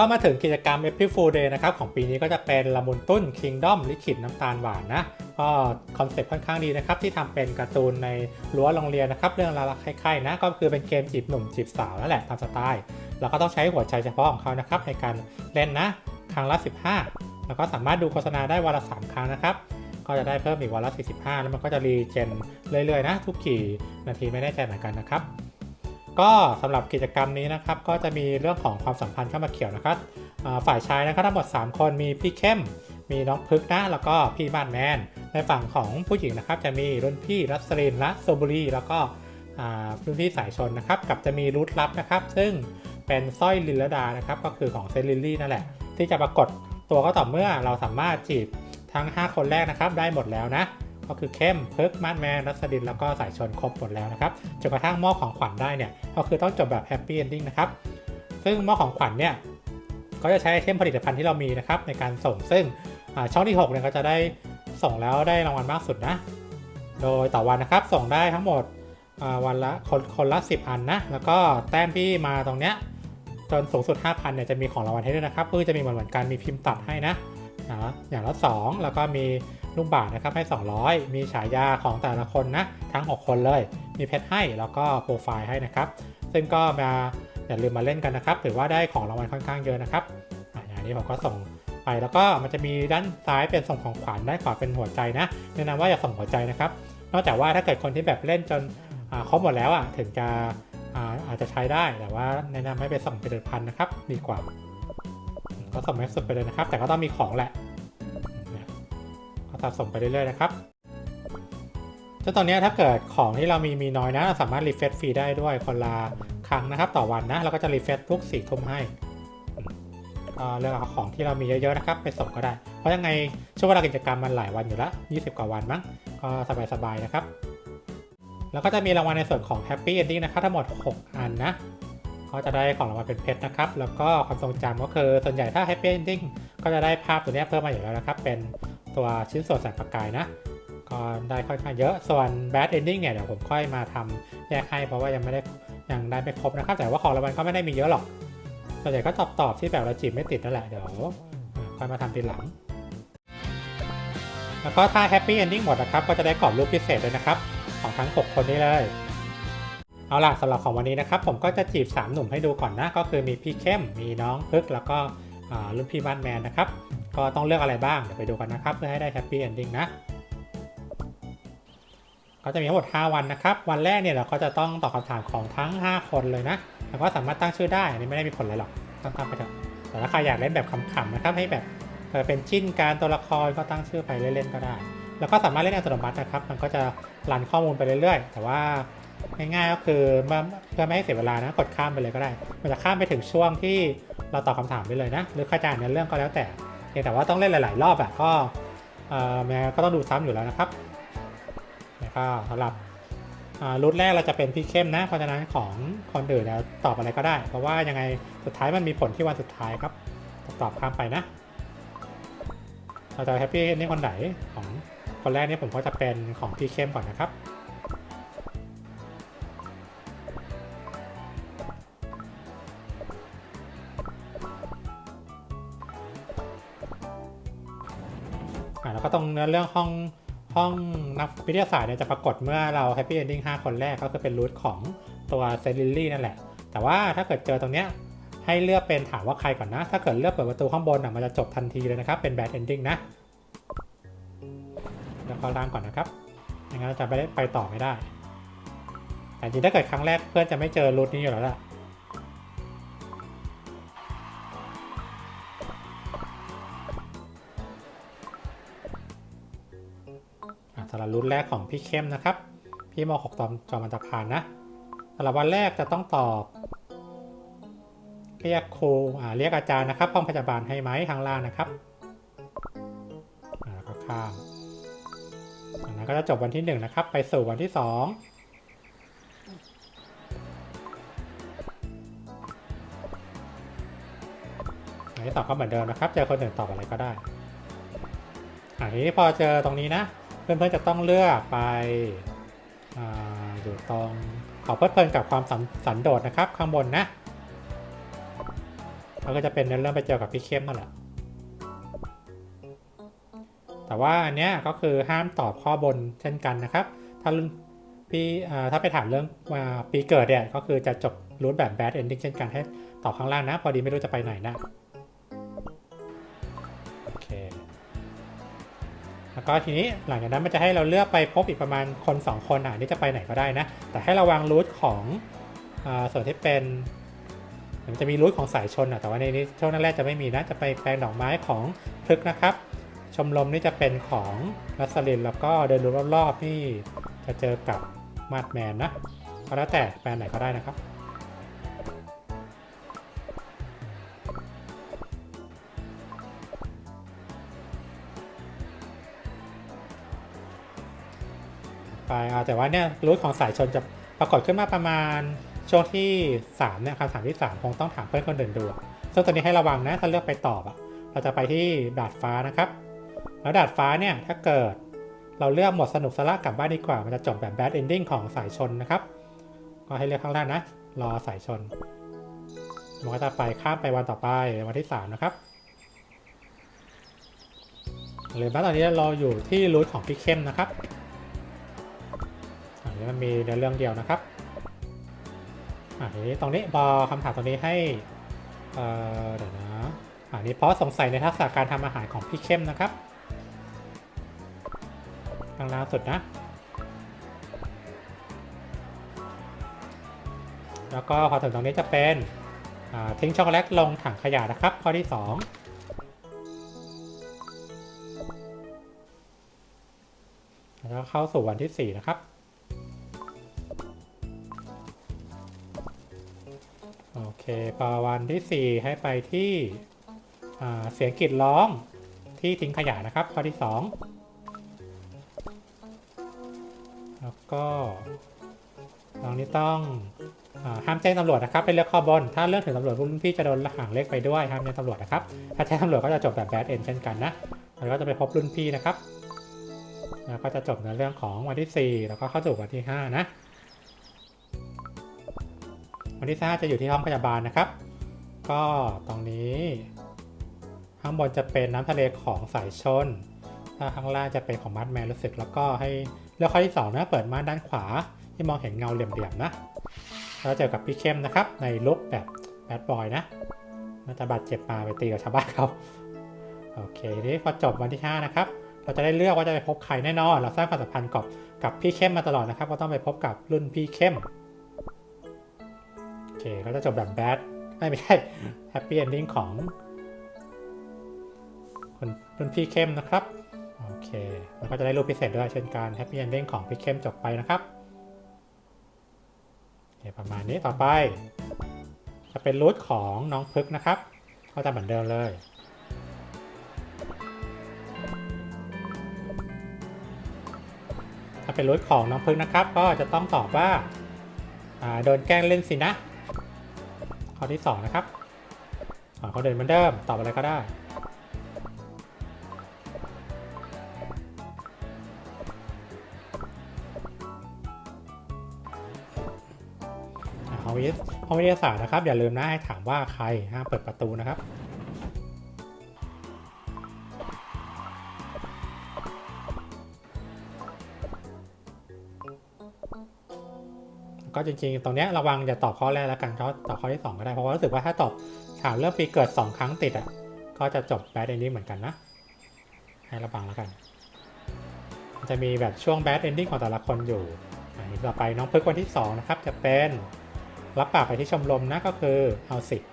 ก็มาถึงกิจกรรม April Fool Day นะครับของปีนี้ก็จะเป็นละมุนตุ้น Kingdom ลิขิตน้ำตาลหวานนะก็คอนเซ็ปต์ค่อนข้างดีนะครับ ที่ทำเป็นการ์ตูนในรั้วโรงเรียนนะครับ เรื่องราวคล้ายๆนะ ก็คือเป็นเกมจีบหนุ่มจีบสาวนั่นแหละตามสไตล์แล้วก็ต้องใช้หัวใจเฉพาะของเขานะครับในการเล่นนะ ครั้งละ 15 แล้วก็สามารถดูโฆษณาได้วันละ 3 ครั้งนะครับ ก็จะได้เพิ่มอีกวันละ 45 แล้วมันก็จะรีเจนเรื่อยๆนะ ทุกกี่นาทีไม่แน่ใจเหมือนกันนะครับ ก็สำหรับกิจกรรมนี้นะครับ ก็จะมีเรื่องของความสัมพันธ์เข้ามาเกี่ยวนะครับฝ่ายชายนะครับทั้งหมด 3 คนมีพี่เข้ม มีน้องพึกนะแล้วก็พี่บ้านแมน ในฝั่งของผู้หญิงนะครับ จะมีรุ่นพี่รัสรินและโซบุรีแล้วก็รุ่นพี่สายชนนะครับ กับจะมีรูทลับนะครับ ซึ่งเป็นสร้อยลิลดานะครับ ก็คือของเซนลิลลี่นั่นแหละ ที่จะปรากฏตัวก็ต่อเมื่อเราสามารถจีบทั้ง 5 คนแรกนะครับ ได้หมดแล้วนะ ก็คือเข้มเพิกมาดแมนรัสดินแล้วก็สายชนครบหมดแล้วนะครับจนกระทั่งมอบของขวัญได้เนี่ยก็คือต้องจบแบบแฮปปี้เอนดิ้งนะครับซึ่งมอบของขวัญเนี่ยก็จะใช้เทมผลิตภัณฑ์ที่เรามีนะครับในการส่งซึ่งช่องที่6เนี่ยก็จะได้ส่งแล้วได้รางวัลมากสุดนะ โดยต่อวันนะครับส่งได้ทั้งหมดวันละคนคนละ 10 อันนะแล้วก็แต้มที่มาตรงเนี้ยจนสูงสุด 5,000เนี่ยจะมีของรางวัลให้ด้วยนะครับเพื่อจะมีเหมือนเหมือนกันมีพิมพ์ตัดให้นะอ่าอย่างละ2แล้วก็มี ลูกบาศนะครับให้ 200 มีฉายาของแต่ละคนนะ ทั้ง 6 คนเลย มีเพชรให้แล้วก็โปรไฟล์ให้นะครับ ซึ่งก็มาอย่าลืมมาเล่นกันนะครับถือว่าได้ของรางวัลค่อนข้างเยอะนะครับอย่างนี้ผมก็ส่งไปแล้วก็มันจะมีด้านซ้ายเป็นส่งของขวัญด้านขวาเป็นหัวใจนะแนะนำว่าอย่าส่งหัวใจนะครับ นอกจากว่าถ้าเกิดคนที่แบบเล่นจนครบหมดแล้วอะถึงจะอาอาจจะใช้ได้แต่ว่าแนะนำให้ไปส่งผลิตภัณฑ์นะครับ ดีกว่า ก็ส่งแม็กสุดไปเลยนะครับ แต่ก็ต้องมีของแหละ สะสมไปเรื่อยๆนะครับซึ่งตอนนี้ถ้าเกิดของที่เรามีมีน้อยนะ เราสามารถรีเฟรชฟรีได้ด้วยคนละครั้งนะครับ ต่อวันนะเราก็จะรีเฟรชทุกสี่ทุ่มให้เลือกเอาของที่เรามีเยอะๆนะครับ ไปส่งก็ได้ เพราะยังไงช่วงเวลากิจกรรมมันหลายวันอยู่ล้ว20 กว่าวันมั้งก็สบายๆนะครับ แล้วก็จะมีรางวัลในส่วนของ Happy Ending นะครับทั้งหมด 6 อันนะก็จะได้ของรางวัลเป็นเพชรนะครับ แล้วก็ความทรงจำก็คือส่วนใหญ่ถ้า Happy Ending ก็จะได้ภาพตัวนี้เพิ่มมาอยู่แล้วนะครับ เป็น ตัวชิ้นส่วนแสงประกายนะก็ได้ค่อนข้างเยอะ ส่วน Bad Ending เนี่ยเดี๋ยวผมค่อยมาทำแยกให้เพราะว่ายังไม่ได้ยังได้ไม่ครบนะครับ แต่ว่าของรางวัลก็ไม่ได้มีเยอะหรอก ส่วนใหญ่ก็ตอบตอบที่แบบเราจีบไม่ติดนั่นแหละเดี๋ยวค่อยมาทำทีหลัง แล้วก็ถ้า Happy Ending หมดนะครับ ก็จะได้กรอบรูปพิเศษเลยนะครับ ของทั้ง 6 คนนี้เลย เอาล่ะสำหรับของวันนี้นะครับ ผมก็จะจีบ 3 หนุ่มให้ดูก่อนนะ ก็คือมีพี่เข้ม มีน้องพึกแล้วก็รุ่นพี่บ้านแมนนะครับ ก็ต้องเลือกอะไรบ้าง เดี๋ยวไปดูกันนะครับ เพื่อให้ได้ Happy Ending นะ ก็จะมีทั้งหมด 5 วันนะครับ วันแรกเนี่ยเราก็จะต้องตอบคำถามของทั้ง 5 คนเลยนะ แล้วก็สามารถตั้งชื่อได้ อันนี้ไม่ได้มีผลอะไรหรอก ตั้งตามไปเถอะ แต่ถ้าใครอยากเล่นแบบขำๆนะครับ ให้แบบเออเป็นจิ้นการตัวละครก็ตั้งชื่อไปเล่นๆก็ได้ แล้วก็สามารถเล่นอัตโนมัตินะครับ มันก็จะรันข้อมูลไปเรื่อยๆ แต่ว่าง่ายๆก็คือเพื่อไม่ให้เสียเวลานะกดข้ามไปเลยก็ได้ มันจะข้ามไปถึงช่วงที่เราตอบคำถามไปเลยนะ หรือใครจะอ่านเนื้อเรื่องก็แล้วแต่ เพียงแต่ว่าต้องเล่นหลาย ๆ รอบอะก็แม้ก็ต้องดูซ้ำอยู่แล้วนะครับแล้วก็สำหรับอ่ารูทแรกเราจะเป็นพี่เข้มนะ เพราะฉะนั้นของคนอื่นเนี่ยตอบอะไรก็ได้ เพราะว่ายังไงสุดท้ายมันมีผลที่วันสุดท้ายครับ ตอบข้ามไปนะ เราจะแฮปปี้นี่คนไหนของคนแรกนี่ผมก็จะเป็นของพี่เข้มก่อนนะครับ เนื้อเรื่องห้องห้องนักวิทยาศาสตร์เนี่ยจะปรากฏเมื่อเราแฮปปี้เอนดิ้ง5คนแรกก็คือเป็นรูทของตัวเซลิลลี่นั่นแหละ แต่ว่าถ้าเกิดเจอตรงเนี้ยให้เลือกเป็นถามว่าใครก่อนนะ ถ้าเกิดเลือกเปิดประตูข้างบนอะมันจะจบทันทีเลยนะครับ เป็นแบดเอนดิ้งนะแล้วก็ล่างก่อนนะครับไม่งั้นเราจะไปไปต่อไม่ได้ แต่จริงๆถ้าเกิดครั้งแรกเพื่อนจะไม่เจอรูทนี้อยู่แล้วล่ะ รุ่นแรกของพี่เข้มนะครับ พี่ม .6 ตอนจอมันตะพานนะสำหรับวันแรกจะต้องตอบ เรียกครูอ่าเรียกอาจารย์นะครับห้องพยาบาลให้ไหมทางล่างนะครับแล้วก็ข้ามจากนั้นก็จะจบวันที่หนึ่งนะครับ ไปสู่วันที่สองอันที่สองก็เหมือนเดิมนะครับ เจอคนอื่นตอบอะไรก็ได้ อันนี้พอเจอตรงนี้นะ พื่อนๆจะต้องเลือกไปออยู่ตรงขอเพลิดเพลินกับความสันสันโดษนะครับ ข้างบนนะเขาก็จะเป็นเรื่องไปเจอกับพี่เข้มนั่นแหละแต่ว่าอันเนี้ยก็คือห้ามตอบข้อบนเช่นกันนะครับ ถ้าพี่ถ้าไปถามเรื่องว่าปีเกิดเนี่ยก็คือจะจบรูทแบบ bad ending เช่นกันให้ตอบข้างล่างนะ พอดีไม่รู้จะไปไหนนะ ก็ทีนี้หลังจากนั้นมันจะให้เราเลือกไปพบอีกประมาณคน 2 คนอะนี่จะไปไหนก็ได้นะ แต่ให้ระวังรูทของอส่วนที่เป็น มันจะมีรูทของสายชนอะแต่ว่าในนี้ช่วงแรกจะไม่มีนะจะไปแปลงดอกไม้ของพฤกษ์นะครับ ชมรมนี่จะเป็นของรัสลินแล้วก็เดินดูรอบๆนี่จะเจอกับมาดแมนนะก็แล้วแต่แปลงไหนก็ได้นะครับ ไปอ่าแต่ว่าเนี่ยรูทของสายชนจะปรากฏขึ้นมาประมาณช่วงที่3เนี่ยคำถามที่ 3 คงต้องถามเพื่อนคนอื่นดู ซึ่งตอนนี้ให้ระวังนะถ้าเลือกไปตอบอะเราจะไปที่ดาดฟ้านะครับ แล้วดาดฟ้าเนี่ยถ้าเกิดเราเลือกหมดสนุกสละกลับบ้านดีกว่า มันจะจบแบบ bad ending ของสายชนนะครับ ก็ให้เลือกข้างล่างนะ รอสายชนมันก็จะไปข้ามไปวันต่อไปวันที่ 3 นะครับหรือว่าตอนนี้เราอยู่ที่รูทของพี่เข้มนะครับ นี้มันมีในเรื่องเดียวนะครับอ่าทีนี้ตรงนี้พอคำถามตรงนี้ให้เอ่อเดี๋ยวนะอันนี้เพราะสงสัยในทักษะการทำอาหารของพี่เข้มนะครับข้างล่างสุดนะ แล้วก็พอถึงตรงนี้จะเป็นทิ้งช็อกโกแลตลงถังขยะนะครับ ข้อที่ 2แล้วเข้าสู่วันที่ 4 นะครับ พอวันที่ 4 ให้ไปที่เสียงกรีดร้องที่ทิ้งขยะนะครับ ข้อที่ 2 แล้วก็ตรงนี้ต้องอห้ามแจ้งตำรวจนะครับเป็นเรื่องข้อบน ถ้าเรื่องถึงตำรวจรุ่นพี่จะโดนหางเลขไปด้วยห้ามแจ้งตำรวจนะครับ ถ้าแจ้งตำรวจก็จะจบแบบ bad end เช่นกันนะแล้วก็จะไปพบรุ่นพี่นะครับ แล้วก็จะจบในเรื่องของวันที่ 4 แล้วก็เข้าสู่วันที่ 5 นะ วันที่5จะอยู่ที่ห้องพยาบาลนะครับ ก็ตรงนี้ ข้างบนจะเป็นน้ำทะเลของสายชน ถ้าข้างล่างจะเป็นของมัดแมนรู้สึก แล้วก็ให้เลือกข้อที่2นะเปิดม่านด้านขวา ที่มองเห็นเงาเหลี่ยมๆนะเราเจอกับพี่เข้มนะครับ ในลุคแบบแบดบอยนะน่าจะบาดเจ็บมาไปตีกับชาวบ้านเขาโอเคทีนี้พอจบวันที่ 5 นะครับ เราจะได้เลือกว่าจะไปพบใครแน่นอน เราสร้างความสัมพันธ์กับกับพี่เข้มมาตลอดนะครับ ก็ต้องไปพบกับรุ่นพี่เข้ม เคก็จะจบแบบแบดไม่ไม่ใช่แฮปปี้เอนดิ้งของคนรุ่นพี่เข้มนะครับ โอเคมันก็จะได้รูปพิเศษด้วยเช่นกันแฮปปี้เอนดิ้งของพี่เข้มจบไปนะครับโอเคประมาณนี้ต่อไป จะเป็นรูทของน้องพึกนะครับ ก็จะเหมือนเดิมเลยถ้าเป็นรถของน้องพึ่งนะครับ ก็จะต้องตอบว่าอ่าโดนแกล้งเล่นสินะ ข้อที่ 2 นะครับข้อเขาเดินเหมือนเดิม ตอบอะไรก็ได้ข้องวิทยาห้องวิทยาศาสตร์นะครับ อย่าลืมนะให้ถามว่าใครห้ามเปิดประตูนะครับ ก็จริงๆ ตรงเนี้ยระวังอย่าตอบข้อแรกแล้วกันเขาตอบข้อที่ 2 ก็ได้ เพราะว่ารู้สึกว่าถ้าตอบถามเรื่องปีเกิด 2 ครั้งติดอะ ก็จะจบ bad ending เหมือนกันนะ ให้ระวังแล้วกัน จะมีแบบช่วง bad ending ของแต่ละคนอยู่อีกต่อไปน้องพึกวันที่ 2 นะครับ จะเป็นรับปากไปที่ชมรมนะก็คือเอาสิทธิ์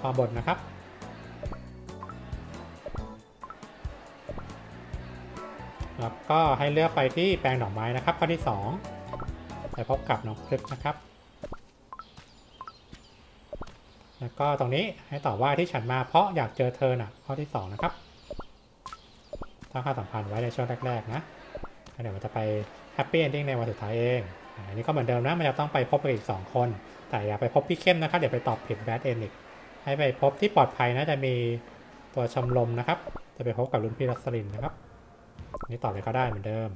ข้อบนนะครับแล้วก็ให้เลือกไปที่แปลงดอกไม้นะครับข้อที่ 2 ไปพบกับน้องพลึกนะครับ แล้วก็ตรงนี้ให้ตอบว่าที่ฉันมาเพราะอยากเจอเธอน่ะ ข้อที่ 2 นะครับตั้งค่าสัมพันธ์ไว้ในช่วงแรก ๆ นะแล้วเดี๋ยวมันจะไปแฮปปี้เอนดิ้งในวันสุดท้ายเอง อันนี้ก็เหมือนเดิมนะ มันจะต้องไปพบกับอีก 2 คน แต่อย่าไปพบพี่เข้มนะครับ เดี๋ยวไปตอบผิดแบดเอนอีก ให้ไปพบที่ปลอดภัยนะจะมีตัวชมรมนะครับ จะไปพบกับรุ่นพี่รัสลินนะครับ นี่ตอบเลยก็ได้เหมือนเดิม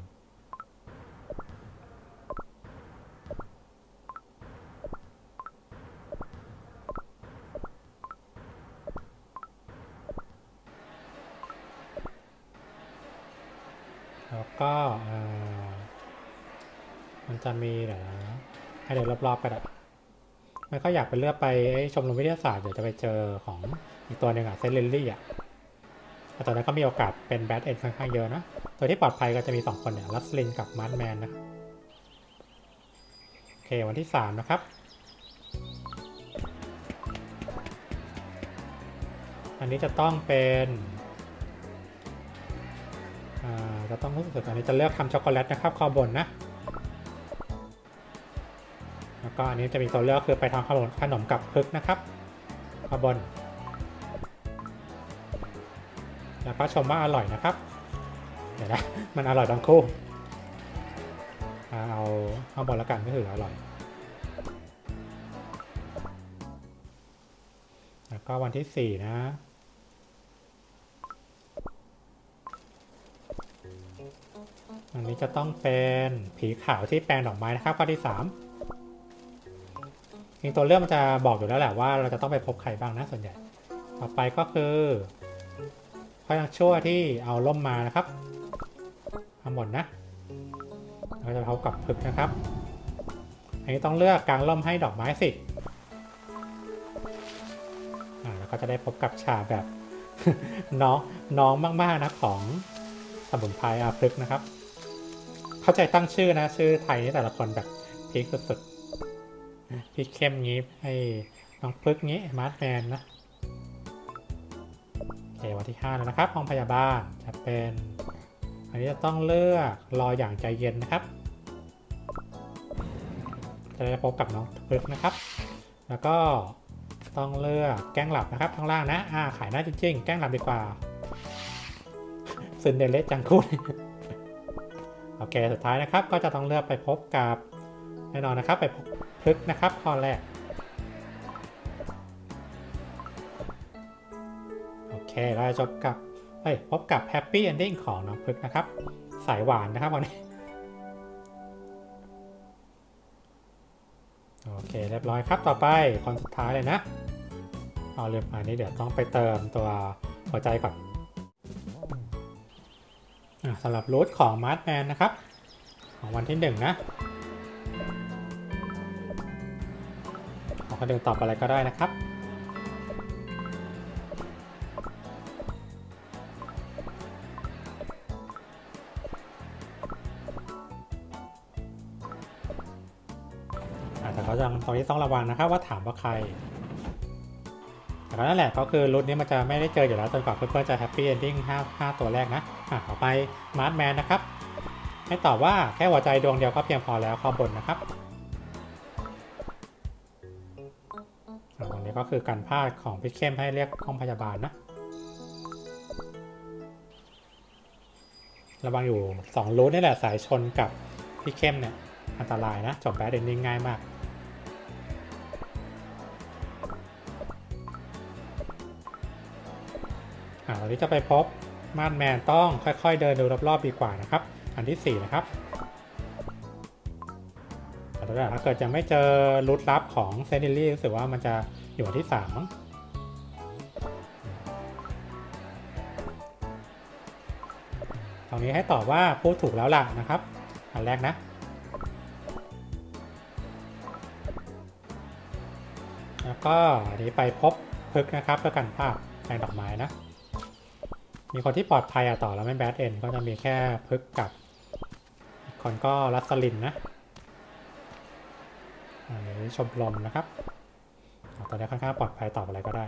ก็เอ่อมันจะมีเดี๋ยวนะให้เดิน รอบๆกันอะไม่ค่อยอยากไปเลือกไปชมรมวิทยาศาสตร์เดี๋ยวจะไปเจอของอีกตัวหนึ่งอะเซนเลนลี่อะแต่ตอนนั้นก็มีโอกาสเป็นแบทเอ็นค่อนข้างเยอะนะ ตัวที่ปลอดภัยก็จะมี 2 คนเนี่ยลัสลินกับมาร์ทแมนนะ โอเค วันที่ 3 นะครับ อันนี้จะต้องเป็นอ่าจะต้องรู้สึกอันนี้จะเลือกทำช็อกโกแลตนะครับข้อบนนะ ก็อันนี้จะมีตัวเลือกคือไปทำขนมขนมกับพึกนะครับข้อบนแล้วก็ชมว่าอร่อยนะครับ เดี๋ยวนะ มันอร่อยทั้งคู่อ่าเอาข้างบนแล้วกันก็คืออร่อย แล้วก็วันที่สี่นะ อันนี้จะต้องเป็นผีขาวที่แปลงดอกไม้นะครับข้อที่สาม จริงตัวเรื่องมันจะบอกอยู่แล้วแหละว่าเราจะต้องไปพบใครบ้างนะส่วนใหญ่ ต่อไปก็คือพยังชั่วที่เอาล่มมานะครับทั้งหมดนะ เราจะพบกับพึกนะครับ อันนี้ต้องเลือกกลางล่มให้ดอกไม้สิอ่าแล้วก็จะได้พบกับฉากแบบน้องน้องมากๆนะของสมุนไพรอาพฤกษ์นะครับ เข้าใจตั้งชื่อนะ ชื่อไทยนี่แต่ละคนแบบพีคสุดๆ พีคเข้มงี้ให้น้องพฤกงี้มาร์ทแมนนะโอเควันที่ 5 แล้วนะครับห้องพยาบาลจะเป็น อันนี้จะต้องเลือกรออย่างใจเย็นนะครับ จะได้พบกับน้องพึกนะครับ แล้วก็ต้องเลือกแกล้งหลับนะครับข้างล่างนะอ่าขายหน้าจริงๆแกล้งหลับดีกว่าซึนเดเลจังคุนโอเค สุดท้ายนะครับ ก็จะต้องเลือกไปพบกับแน่นอนนะครับ ไปพบ พึกนะครับข้อแรก โอเคเราจะจบกับเฮ้ยพบกับแฮปปี้เอนดิ้งของน้องพึกนะครับ สายหวานนะครับวันนี้ โอเค เรียบร้อยครับต่อไปคนสุดท้ายเลยนะเอาเรียบมานี้เดี๋ยวต้องไปเติมตัวหัวใจก่อนสำหรับรูทของมาร์ทแมนนะครับ ของวันที่หนึ่งนะ ของคนอื่นตอบอะไรก็ได้นะครับ แต่เขาจะตอนนี้ต้องระวังนะครับว่าถามว่าใคร แต่ก็นั่นแหละก็คือรุ่นนี้มันจะไม่ได้เจออยู่แล้วจนกว่าเพื่อนๆจะแฮปปี้เอนดิ้ง5 5 ตัวแรกนะอะต่อไปมาร์ทแมนนะครับ ให้ตอบว่าแค่หัวใจดวงเดียวก็เพียงพอแล้วข้อบนนะครับ ก็คือการพลาดของพิชเข้มให้เรียกห้องพยาบาลนะ ระวังอยู่2รูทนี่แหละสายชนกับพี่เข้มเนี่ย อันตรายนะ จบแบดเดนนิ่งง่ายมากอ่าตอนนี้จะไปพบม่านแมนต้องค่อยๆเดินดูรอบๆดีกว่านะครับ อันที่ 4 นะครับแต่ถ้าเกิดจะไม่เจอรูทลับของเซนิลี่รู้สึกว่ามันจะ อยู่อันที่3มั้งตรงนี้ให้ตอบว่าพูดถูกแล้วล่ะนะครับ อันแรกนะ แล้วก็อันนี้ไปพบพึกนะครับเพื่อกันภาพแปลงดอกไม้นะ มีคนที่ปลอดภัยอะต่อแล้วไม่แบดเอ็นก็จะมีแค่พึกกับคนก็รัสลินนะอันนี้ชมรมนะครับ อนนี้ค่อนข้างปลอดภัยตอบอะไรก็ได้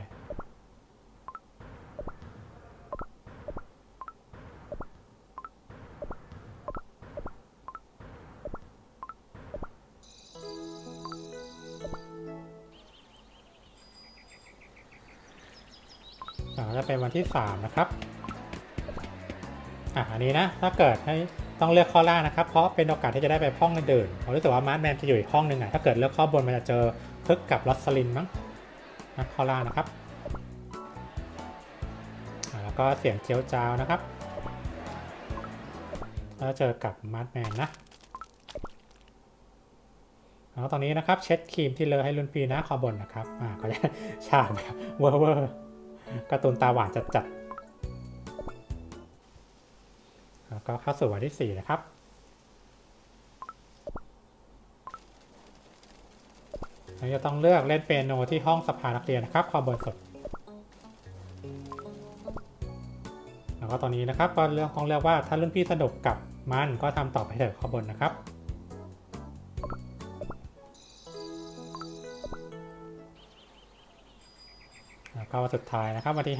อ่าจะเป็นวันที่ 3 นะครับ อะ อันนี้นะ ถ้าเกิดให้ต้องเลือกข้อล่างนะครับ เพราะเป็นโอกาสที่จะได้ไปห้องอื่นผมรู้สึกว่ามาร์ทแมนจะอยู่อีกห้องหนึ่งอะ ถ้าเกิดเลือกข้อบนมันจะเจอพึกกับลอสลินมั้ง นะข้อล่านะครับ แล้วก็เสียงเจียวจาวนะครับแล้วเจอกับมาร์ทแมนนะแล้วตอนนี้นะครับเช็ดครีมที่เลอะให้รุ่นพี่นะคอบนนะครับ อ่าก็จะฉากแบบเวอร์เวอร์การ์ตูนตาหวานจัดๆโอแล้วก็เข้าสู่วันที่ 4 นะครับ เราจะต้องเลือกเล่นเปียโนที่ห้องสภานักเรียนนะครับ ความบนสุดแล้วก็ตอนนี้นะครับก็เรื่องต้องเลือกว่าถ้ารุ่นพี่สนุกกับมันก็ทำต่อไปเถอะข้างบนนะครับ แล้วก็วันสุดท้ายนะครับวันที่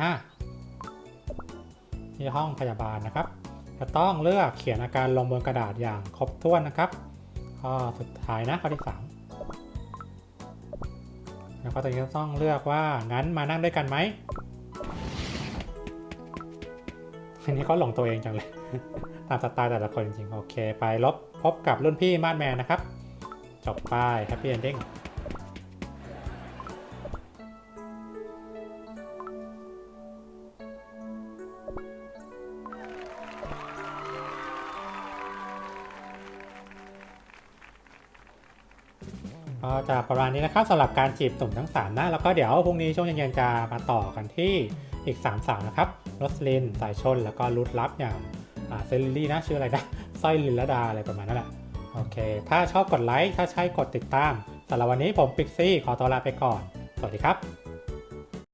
5 ที่ห้องพยาบาลนะครับ จะต้องเลือกเขียนอาการลงบนกระดาษอย่างครบถ้วนนะครับข้อสุดท้ายนะข้อที่ 3 ก็ตอนนี้ก็ต้องเลือกว่างั้นมานั่งด้วยกันไหมอันนี้ก็หลงตัวเองจังเลย ตามสไตล์แต่ละคนจริงๆ โอเค ไปลบพบกับรุ่นพี่มาดแมนนะครับ จบไปแฮปปี้เอนดิ้ง ก็จะประมาณนี้นะครับสำหรับการจีบตุ่มทั้ง 3 นะ แล้วก็เดี๋ยวพรุ่งนี้ช่วงเย็นๆจะมาต่อกันที่อีก 3 สาวนะครับรสลิน สายชน แล้วก็รุดลับอย่างเซลิลี่นะชื่ออะไรนะสร้อยลินลดาอะไรประมาณนั้นแหละโอเค ถ้าชอบกดไลค์ ถ้าใช่กดติดตามสำหรับวันนี้ผมปิกซี่ ขอตัวลาไปก่อน สวัสดีครับ